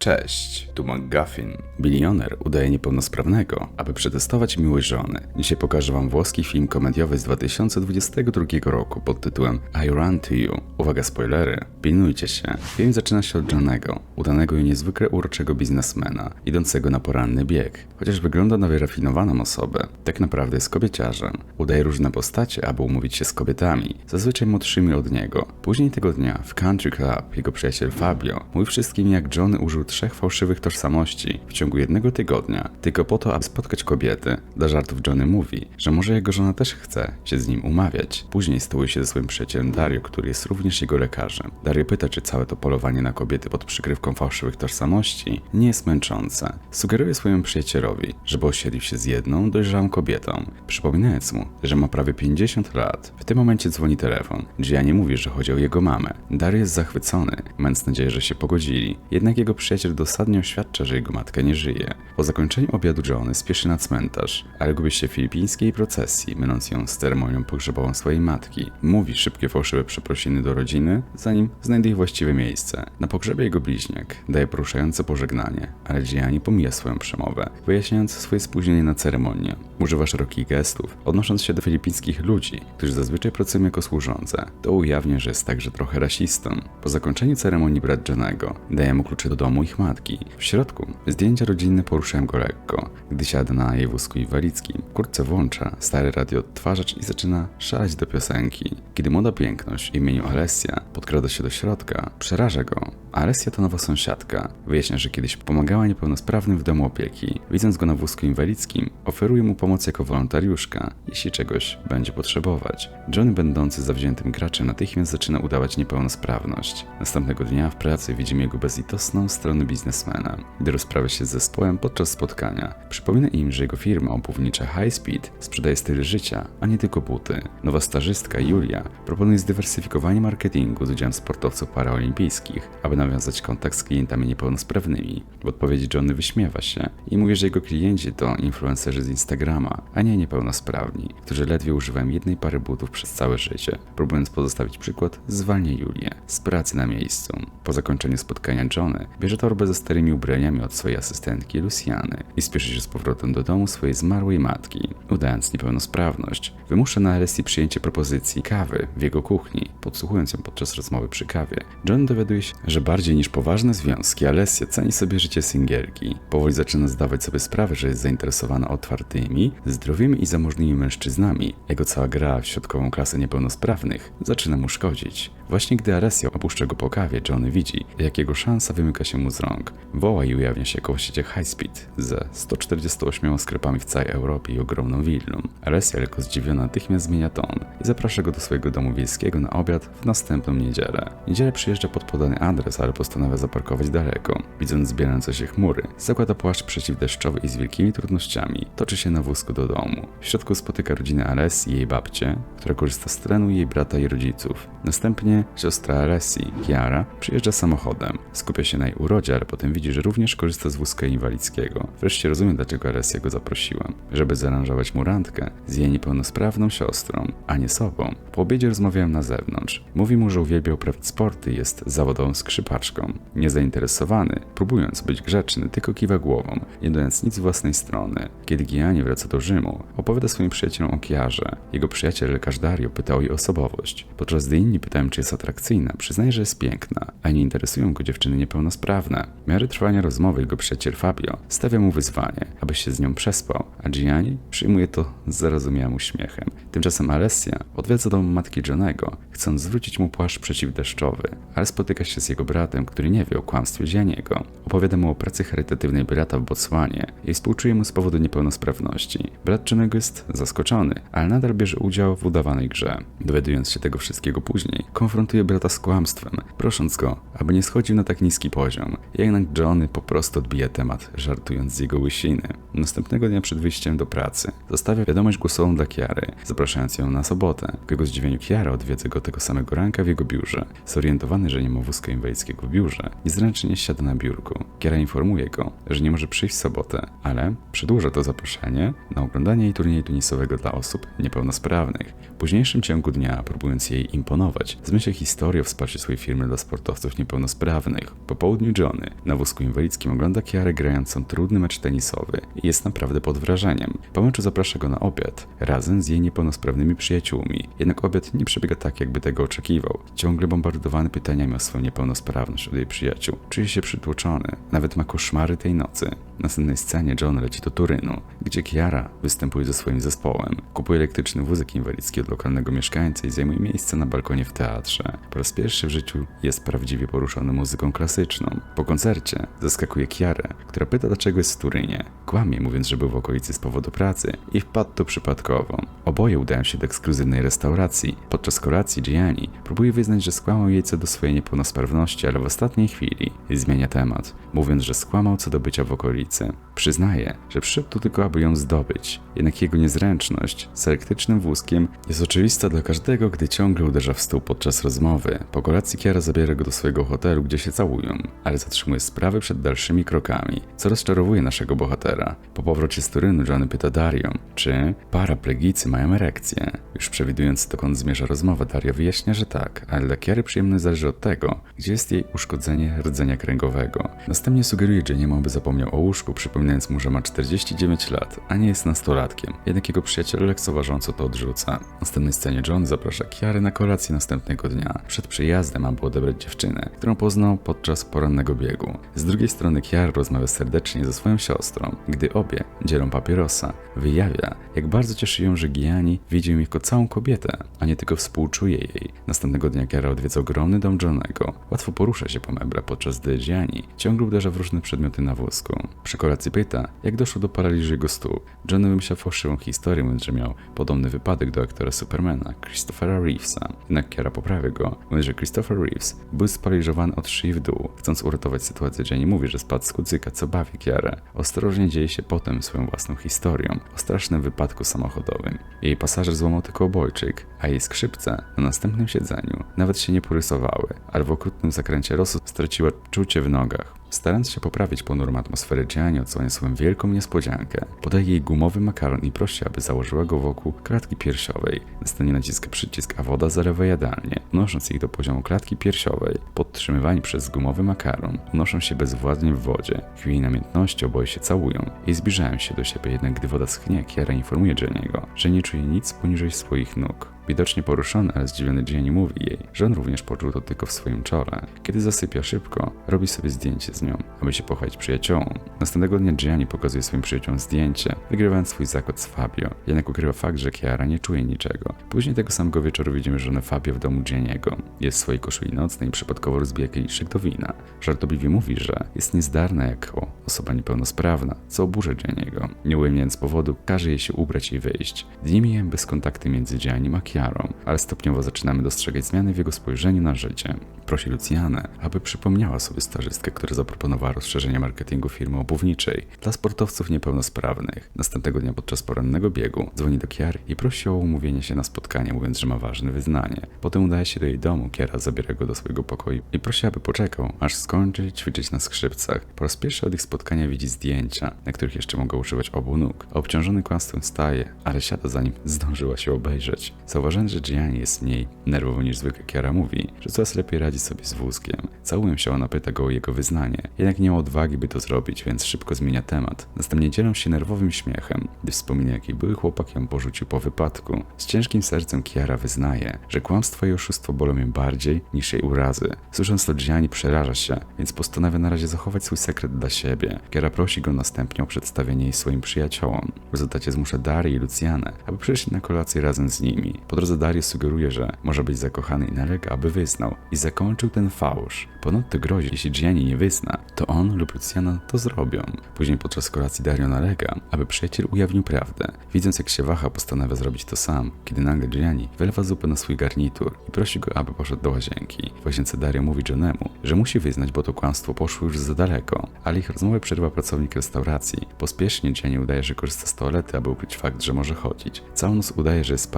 Cześć, tu McGuffin. Bilioner udaje niepełnosprawnego, aby przetestować miłość żony. Dzisiaj pokażę wam włoski film komediowy z 2022 roku pod tytułem I Run To You. Uwaga, spoilery. Pilnujcie się. Film zaczyna się od Johnego, udanego i niezwykle uroczego biznesmena, idącego na poranny bieg. Chociaż wygląda na wyrafinowaną osobę, tak naprawdę jest kobieciarzem. Udaje różne postacie, aby umówić się z kobietami, zazwyczaj młodszymi od niego. Później tego dnia w Country Club jego przyjaciel Fabio mówi wszystkim jak Johnny użył trzech fałszywych tożsamości w ciągu jednego tygodnia, tylko po to, aby spotkać kobiety. Dla żartów Johnny mówi, że może jego żona też chce się z nim umawiać. Później stołuje się ze swoim przyjacielem Dario, który jest również jego lekarzem. Dario pyta, czy całe to polowanie na kobiety pod przykrywką fałszywych tożsamości nie jest męczące. Sugeruje swojemu przyjacielowi, żeby osiedlił się z jedną dojrzałą kobietą, przypominając mu, że ma prawie 50 lat. W tym momencie dzwoni telefon. Gianni mówi, że chodzi o jego mamę. Dario jest zachwycony, mając nadzieję, że się pogodzili. Jednak jego przyjaciel dosadnie oświadcza, że jego matka nie żyje. Po zakończeniu obiadu Johnny spieszy na cmentarz, ale gubi się w filipińskiej procesji, myląc ją z ceremonią pogrzebową swojej matki. Mówi szybkie fałszywe przeprosiny do rodziny, zanim znajduje właściwe miejsce. Na pogrzebie jego bliźniak daje poruszające pożegnanie, ale Gianni pomija swoją przemowę, wyjaśniając swoje spóźnienie na ceremonię. Używa szerokich gestów, odnosząc się do filipińskich ludzi, którzy zazwyczaj pracują jako służące. To ujawnia, że jest także trochę rasistą. Po zakończeniu ceremonii brat Johnego daje mu klucze do domu ich matki. W środku zdjęcia rodzinne poruszają go lekko, gdy siada na jej wózku inwalidzkim. W kurtce włącza stary radioodtwarzacz i zaczyna szaleć do piosenki. Kiedy młoda piękność w imieniu Alessia podkrada się do środka, przeraża go. Alessia to nowa sąsiadka. Wyjaśnia, że kiedyś pomagała niepełnosprawnym w domu opieki. Widząc go na wózku inwalidzkim, oferuje mu pomoc jako wolontariuszka, jeśli czegoś będzie potrzebować. John, będący zawziętym graczem, natychmiast zaczyna udawać niepełnosprawność. Następnego dnia w pracy widzimy jego bezlitosną stronę biznesmena, gdy rozprawia się z zespołem podczas spotkania. Przypomina im, że jego firma obuwnicza High Speed sprzedaje styl życia, a nie tylko buty. Nowa stażystka Julia proponuje zdywersyfikowanie marketingu z udziałem sportowców paraolimpijskich, aby nawiązać kontakt z klientami niepełnosprawnymi. W odpowiedzi Johnny wyśmiewa się i mówi, że jego klienci to influencerzy z Instagrama, a nie niepełnosprawni, którzy ledwie używają jednej pary butów przez całe życie. Próbując pozostawić przykład, zwalnia Julię z pracy na miejscu. Po zakończeniu spotkania Johnny bierze torbę ze starymi ubraniami od swojej asystentki Luciany i spieszy się z powrotem do domu swojej zmarłej matki. Udając niepełnosprawność, wymusza na Alessi przyjęcie propozycji kawy w jego kuchni, podsłuchując ją podczas rozmowy przy kawie. John dowiaduje się, że bardziej niż poważne związki, Alessia ceni sobie życie singielki. Powoli zaczyna zdawać sobie sprawę, że jest zainteresowana otwartymi, zdrowymi i zamożnymi mężczyznami. Jego cała gra w środkową klasę niepełnosprawnych zaczyna mu szkodzić. Właśnie gdy Alessia opuszcza go po kawie, Johnny widzi, jak jego szansa wymyka się mu z rąk. Woła i ujawnia się jako właściciel High Speed ze 148 sklepami w całej Europie i ogromną willą. Alessia, lekko zdziwiona, natychmiast zmienia ton i zaprasza go do swojego domu wiejskiego na obiad w następną niedzielę. Niedzielę przyjeżdża pod podany adres, ale postanawia zaparkować daleko. Widząc zbierające się chmury, zakłada płaszcz przeciwdeszczowy i z wielkimi trudnościami toczy się na wózku do domu. W środku spotyka rodzinę Alessi i jej babcię, która korzysta z trenu jej brata i rodziców. Następnie siostra Alessi, Chiara, przyjeżdża samochodem. Skupia się na jej urodzie, ale potem widzi, że również korzysta z wózka inwalidzkiego. Wreszcie rozumie, dlaczego Alessia go zaprosiła. Żeby zaaranżować mu randkę z jej niepełnosprawną siostrą, a nie sobą. Po obiedzie rozmawiają na zewnątrz. Mówi mu, że uwielbia uprawiać sporty jest zawodową skrzypaczką. Niezainteresowany, próbując być grzeczny, tylko kiwa głową, nie dając nic z własnej strony. Kiedy Gianni wraca do Rzymu, opowiada swoim przyjaciołom o Kiarze. Jego przyjaciel lekarz Dario pyta o jej osobowość. Podczas gdy inni pytają, czy jest atrakcyjna, przyznaje, że jest piękna, a nie interesują go dziewczyny niepełnosprawne. W miarę trwania rozmowy jego przyjaciel Fabio stawia mu wyzwanie, aby się z nią przespał, a Gianni przyjmuje to z zarozumiałym uśmiechem. Tymczasem Alessia odwiedza dom matki Johnego, chcąc zwrócić mu płaszcz przeciwdeszczowy, ale spotyka się z jego bratem, który nie wie o kłamstwie Gianniego. Opowiada mu o pracy charytatywnej brata w Botswanie i współczuje mu z powodu niepełnosprawności. Brat Johnego jest zaskoczony, ale nadal bierze udział w udawanej grze. Dowiadując się tego wszystkiego później, konfrontuje brata z kłamstwem, prosząc go, aby nie schodził na tak niski poziom. Jednak Johnny po prostu odbija temat, żartując z jego łysiny. Następnego dnia przed wyjściem do pracy zostawia wiadomość głosową dla Kiary, zapraszając ją na sobotę. Ku jego zdziwieniu Kiara odwiedza go tego samego ranka w jego biurze. Zorientowany, że nie ma wózka inwalidzkiego w biurze, niezręcznie siada na biurku. Kiera informuje go, że nie może przyjść w sobotę, ale przedłuża to zaproszenie na oglądanie jej turnieju tenisowego dla osób niepełnosprawnych. W późniejszym ciągu dnia, próbując jej imponować, zmyśla historię o wsparciu swojej firmy dla sportowców niepełnosprawnych. Po południu Johnny na wózku inwalidzkim ogląda Kiarę grającą trudny mecz tenisowy i jest naprawdę pod wrażeniem. Po meczu zaprasza go na obiad, razem z jej niepełnosprawnymi przyjaciółmi. Jednak obiad nie przebiega tak, jakby tego oczekiwał. Ciągle bombardowany pytaniami o swoją niepełnosprawność od jej przyjaciół. Czuje się przytłoczony, nawet ma koszmary tej nocy. W następnej scenie John leci do Turynu, gdzie Kiara występuje ze swoim zespołem. Kupuje elektryczny wózek inwalidzki od lokalnego mieszkańca i zajmuje miejsce na balkonie w teatrze. Po raz pierwszy w życiu jest prawdziwie poruszony muzyką klasyczną. Po koncercie zaskakuje Kiarę, która pyta dlaczego jest w Turynie. Kłamie mówiąc, że był w okolicy z powodu pracy i wpadł tu przypadkowo. Oboje udają się do ekskluzywnej restauracji. Podczas kolacji Gianni próbuje wyznać, że skłamał jej co do swojej niepełnosprawności, ale w ostatniej chwili zmienia temat, mówiąc, że skłamał co do bycia w okolicy. Przyznaje, że przyszedł tu tylko, aby ją zdobyć. Jednak jego niezręczność z elektrycznym wózkiem jest oczywista dla każdego, gdy ciągle uderza w stół podczas rozmowy. Po kolacji Kiara zabiera go do swojego hotelu, gdzie się całują, ale zatrzymuje sprawy przed dalszymi krokami, co rozczarowuje naszego bohatera. Po powrocie z Turynu Johnny pyta Darią, czy paraplegicy mają erekcję. Już przewidując dokąd zmierza rozmowa, Daria wyjaśnia, że tak, ale dla Kiary przyjemność zależy od tego, gdzie jest jej uszkodzenie rdzenia kręgowego. Następnie sugeruje Jenniemu, aby zapomniał o łóżku, przypominając mu, że ma 49 lat, a nie jest nastolatkiem. Jednak jego przyjaciel lekceważąco to odrzuca. W następnej scenie John zaprasza Kiarę na kolację następnego dnia. Przed przyjazdem, aby odebrać dziewczynę, którą poznał podczas porannego biegu. Z drugiej strony Kiara rozmawia serdecznie ze swoją siostrą. Gdy obie dzielą papierosa, wyjawia, jak bardzo cieszy ją, że Gianni widzi ją jako całą kobietę, a nie tylko współczuje jej. Następnego dnia Kiara odwiedza ogromny dom Johnego. Łatwo porusza się po meblach, podczas gdy Gianni ciągle uderza w różne przedmioty na wózku. Przy kolacji pyta, jak doszło do paraliżu jego stóp. Johnny wymyśla fałszywą historię, że miał podobny wypadek do aktora Supermana, Christophera Reevesa. Jednak Kiara poprawia go, mówiąc, że Christopher Reeves był sparaliżowany od szyi w dół. Chcąc uratować sytuację, Jenny mówi, że spadł z kucyka, co bawi Kiarę. Ostrożnie dzieje się potem swoją własną historią o strasznym wypadku samochodowym. Jej pasażer złamał tylko obojczyk, a jej skrzypce na następnym siedzeniu nawet się nie porysowały, ale w okrutnym zakręcie losu straciła czucie w nogach. Starając się poprawić ponurą atmosferę, Gianni odsłania swoją wielką niespodziankę. Podaje jej gumowy makaron i prosi, aby założyła go wokół klatki piersiowej. Następnie naciska przycisk, a woda zalewa jadalnię, unosząc ich do poziomu klatki piersiowej. Podtrzymywani przez gumowy makaron, unoszą się bezwładnie w wodzie. Chwili namiętności oboje się całują i zbliżają się do siebie, jednak gdy woda schnie, Kiara informuje Jenniego, że nie czuje nic poniżej swoich nóg. Widocznie poruszony, ale zdziwiony Gianni mówi jej, że on również poczuł to tylko w swoim czole. Kiedy zasypia szybko, robi sobie zdjęcie z nią, aby się pochwalić przyjaciołom. Następnego dnia Gianni pokazuje swoim przyjaciołom zdjęcie, wygrywając swój zakład z Fabio. Jednak ukrywa fakt, że Chiara nie czuje niczego. Później tego samego wieczoru widzimy żonę Fabio w domu Gianniego. Jest w swojej koszuli nocnej i przypadkowo rozbija kieliszek do wina. Żartobliwie mówi, że jest niezdarna jako osoba niepełnosprawna, co oburza Gianniego. Nie ujemniając powodu, każe jej się ubrać i wyjść. Dni mijają bez kontaktu między Giannim a Chiarą, ale stopniowo zaczynamy dostrzegać zmiany w jego spojrzeniu na życie. Prosi Lucjanę, aby przypomniała sobie stażystkę, która zaproponowała rozszerzenie marketingu firmy obuwniczej dla sportowców niepełnosprawnych. Następnego dnia podczas porannego biegu dzwoni do Kiary i prosi o umówienie się na spotkanie, mówiąc, że ma ważne wyznanie. Potem udaje się do jej domu, Kiara zabiera go do swojego pokoju i prosi, aby poczekał, aż skończy ćwiczyć na skrzypcach. Po raz pierwszy od ich spotkania widzi zdjęcia, na których jeszcze mogą używać obu nóg. Obciążony kłamstwem staje, ale siada zanim zdążyła się obejrzeć. Zauważając, że Gianni jest mniej nerwowy niż zwykle, Kiara mówi, że coraz lepiej radzi sobie z wózkiem. Całują się, ona pyta go o jego wyznanie, jednak nie ma odwagi, by to zrobić, więc szybko zmienia temat. Następnie dzielą się nerwowym śmiechem, gdy wspomina, jaki były chłopak ją porzucił po wypadku. Z ciężkim sercem Kiara wyznaje, że kłamstwo i oszustwo bolą ją bardziej niż jej urazy. Słysząc to, Gianni przeraża się, więc postanawia na razie zachować swój sekret dla siebie. Kiara prosi go następnie o przedstawienie jej swoim przyjaciołom. W rezultacie zmusza Darię i Lucjanę, aby przyszli na kolację razem z nimi. Po drodze Daria sugeruje, że może być zakochany i nalega, aby wyznał i zakończył ten fałsz. Ponadto grozi, jeśli Gianni nie wyzna, to on lub Luciana to zrobią. Później podczas kolacji Dario nalega, aby przyjaciel ujawnił prawdę. Widząc jak się waha, postanawia zrobić to sam, kiedy nagle Gianni wylewa zupę na swój garnitur i prosi go, aby poszedł do łazienki. W łazience Dario mówi Johnemu, że musi wyznać, bo to kłamstwo poszło już za daleko, ale ich rozmowę przerywa pracownik restauracji. Pospiesznie Gianni udaje, że korzysta z toalety, aby ukryć fakt, że może chodzić. Całą noc udaje, że jest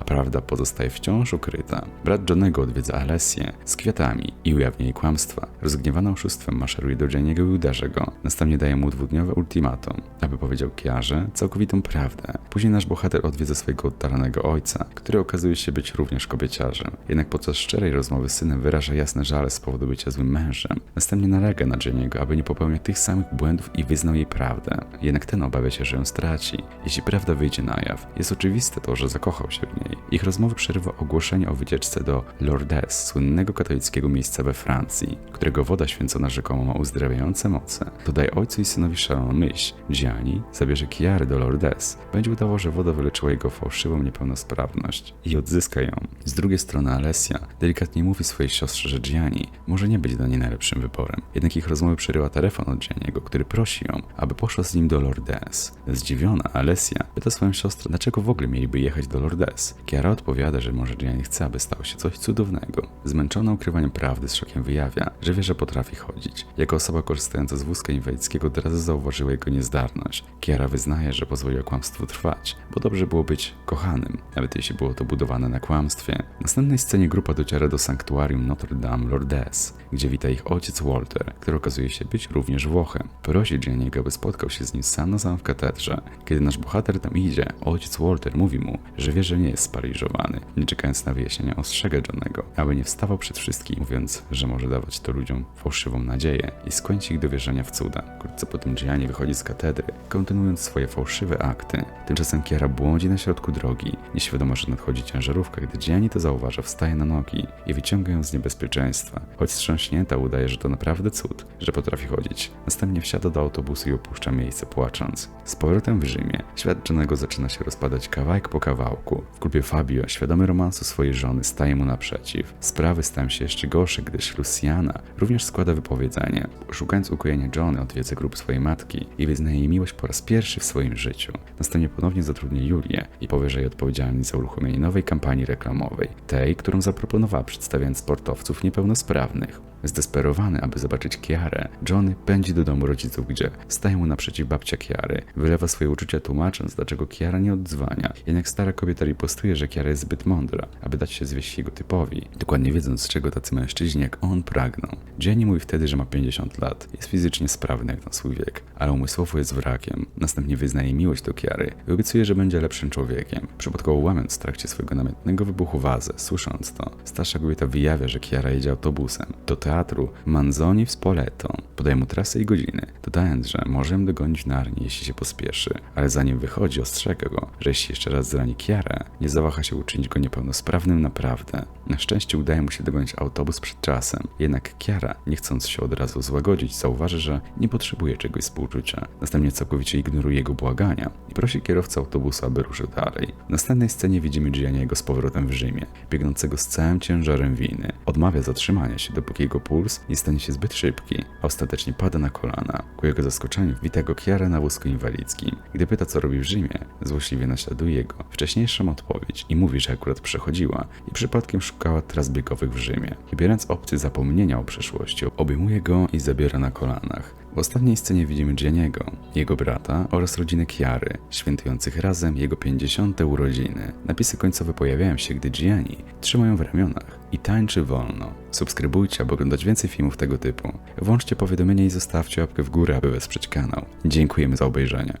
a prawda pozostaje wciąż ukryta. Brat Johnego odwiedza Alessię z kwiatami i ujawnia jej kłamstwa. Rozgniewana oszustwem maszeruje do Gianniego i uderzy go. Następnie daje mu dwudniowe ultimatum, aby powiedział Kiarze całkowitą prawdę. Później nasz bohater odwiedza swojego oddalonego ojca, który okazuje się być również kobieciarzem. Jednak podczas szczerej rozmowy z synem wyraża jasne żale z powodu bycia złym mężem. Następnie nalega na Jenniego, aby nie popełniał tych samych błędów i wyznał jej prawdę. Jednak ten obawia się, że ją straci. Jeśli prawda wyjdzie na jaw, jest oczywiste to, że zakochał się w Ich rozmowy przerywa ogłoszenie o wycieczce do Lourdes, słynnego katolickiego miejsca we Francji, którego woda święcona rzekomo ma uzdrawiające moce. Dodaj ojcu i synowi szaloną myśl. Gianni zabierze Kiary do Lourdes. Będzie udawał, że woda wyleczyła jego fałszywą niepełnosprawność i odzyska ją. Z drugiej strony Alessia delikatnie mówi swojej siostrze, że Gianni może nie być dla niej najlepszym wyborem. Jednak ich rozmowy przerywa telefon od Gianniego, który prosi ją, aby poszła z nim do Lourdes. Zdziwiona, Alessia pyta swoją siostrę, dlaczego w ogóle mieliby jechać do Lourdes. Kiara odpowiada, że może Gianni chce, aby stało się coś cudownego. Zmęczona ukrywaniem prawdy z szokiem wyjawia, że wie, że potrafi chodzić. Jako osoba korzystająca z wózka inwalidzkiego od razu zauważyła jego niezdarność. Kiara wyznaje, że pozwoliła kłamstwu trwać, bo dobrze było być kochanym, nawet jeśli było to budowane na kłamstwie. W następnej scenie grupa dociera do sanktuarium Notre Dame Lourdes, gdzie wita ich ojciec Walter, który okazuje się być również Włochem. Prosi Gianniego, aby spotkał się z nim sam na sam w katedrze. Kiedy nasz bohater tam idzie, ojciec Walter mówi mu, że wie, że nie jest spariżowany. Nie czekając na wyjaśnienia, ostrzega Johnego, aby nie wstawał przed wszystkimi, mówiąc, że może dawać to ludziom fałszywą nadzieję i skłonić ich do wierzenia w cuda. Wkrótce potem Gianni wychodzi z katedry, kontynuując swoje fałszywe akty. Tymczasem Kiara błądzi na środku drogi, nieświadoma, że nadchodzi ciężarówka. Gdy Gianni to zauważa, wstaje na nogi i wyciąga ją z niebezpieczeństwa. Choć wstrząśnięta udaje, że to naprawdę cud, że potrafi chodzić. Następnie wsiada do autobusu i opuszcza miejsce płacząc. Z powrotem w Rzymie, świat zaczyna się rozpadać kawałek po kawałku. W klubie Fabio, świadomy romansu swojej żony, staje mu naprzeciw. Sprawy stają się jeszcze gorsze, gdyż Luciana również składa wypowiedzenie. Szukając ukojenia Johnny, odwiedza grób swojej matki i wyznaje jej miłość po raz pierwszy w swoim życiu. Następnie ponownie zatrudnia Julię i powie, jej odpowiedzialność za uruchomienie nowej kampanii reklamowej, tej, którą zaproponowała przedstawiając sportowców niepełnosprawnych. Zdesperowany, aby zobaczyć Kiarę, Johnny pędzi do domu rodziców, gdzie staje mu naprzeciw babcia Kiary. Wylewa swoje uczucia tłumacząc, dlaczego Kiara nie odzwania. Jednak stara kobieta ripostuje, że Kiara jest zbyt mądra, aby dać się zwieść jego typowi, dokładnie wiedząc, czego tacy mężczyźni jak on pragną. Jenny mówi wtedy, że ma 50 lat, jest fizycznie sprawny jak na swój wiek, ale umysłowo jest wrakiem. Następnie wyznaje miłość do Kiary i obiecuje, że będzie lepszym człowiekiem. Przypadkowo łamiąc w trakcie swojego namiętnego wybuchu wazę, słysząc to, starsza kobieta wyjawia, że Kiara jedzie autobusem. Do teatru Manzoni w Spoleto. Podaje mu trasę i godziny, dodając, że może dogonić na armii, jeśli się pospieszy. Ale zanim wychodzi, ostrzega go, że jeśli jeszcze raz zrani Kiarę, nie zawaha się uczynić go niepełnosprawnym naprawdę. Na szczęście udaje mu się dogonić autobus przed czasem. Jednak Kiara, nie chcąc się od razu złagodzić, zauważy, że nie potrzebuje czegoś współczucia. Następnie całkowicie ignoruje jego błagania i prosi kierowcę autobusu, aby ruszył dalej. W następnej scenie widzimy Gianniego z powrotem w Rzymie, biegnącego z całym ciężarem winy. Odmawia zatrzymania się, dopóki jego puls nie stanie się zbyt szybki, a ostatecznie pada na kolana. Ku jego zaskoczeniu wita go Chiara na wózku inwalidzkim. Gdy pyta, co robi w Rzymie, złośliwie naśladuje jego wcześniejszą odpowiedź i mówi, że akurat przechodziła i przypadkiem szukała tras biegowych w Rzymie. Wybierając opcję zapomnienia o przeszłości, obejmuje go i zabiera na kolanach. W ostatniej scenie widzimy Gianniego, jego brata oraz rodzinę Chiary, świętujących razem jego 50. urodziny. Napisy końcowe pojawiają się, gdy Gianni trzyma ją w ramionach i tańczy wolno. Subskrybujcie, aby oglądać więcej filmów tego typu. Włączcie powiadomienia i zostawcie łapkę w górę, aby wesprzeć kanał. Dziękujemy za obejrzenie.